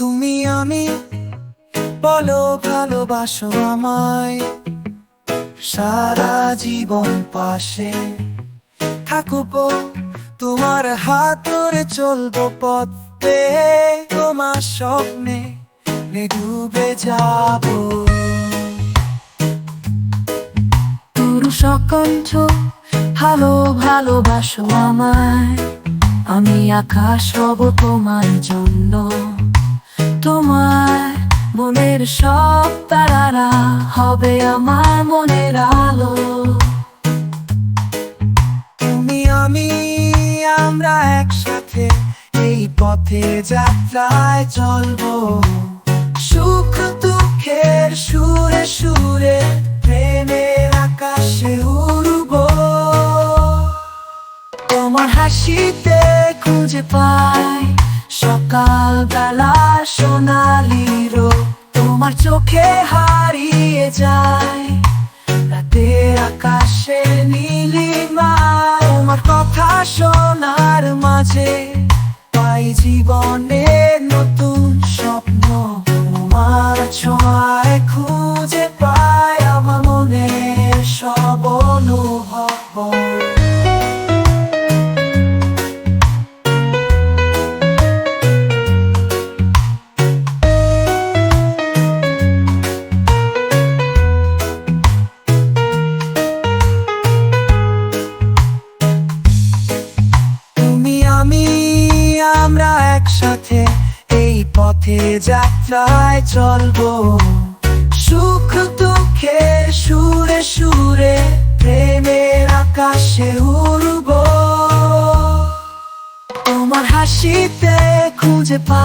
তুমি আমি, বলো ভালোবাসো আমায়। সারা জীবন পাশে থাকব, তোমার হাত ধরে চলবো পথে। তোমার স্বপ্নে ডুবে যাব। পুরুষ কণ্ঠ ভালো ভালোবাসো আমায়। আমি আকাশ হব তোমার জন্য। মনের সব তারারা হবে আমার মনের আলো। তুমি, আমি, আমরা একসাথে এই পথে যাত্রায় চলবো। সুখ দুঃখের সুরে সুরে প্রেমের আকাশে উড়ব। তোমার হাসিতে খুঁজে পাই সকাল বেলা সোনালি রোদ তোমার চোখে হারিয়ে যায়। রাতের আকাশে নীলিমা তোমার কথা শোনার মাঝে। পাই জীবনে নতুন আমরা একসাথে এই পথে যাত্রায় চলবো। সুখ দুঃখে সুরে সুরে প্রেমের আকাশে উড়ব। তোমার হাসিতে খুঁজে পা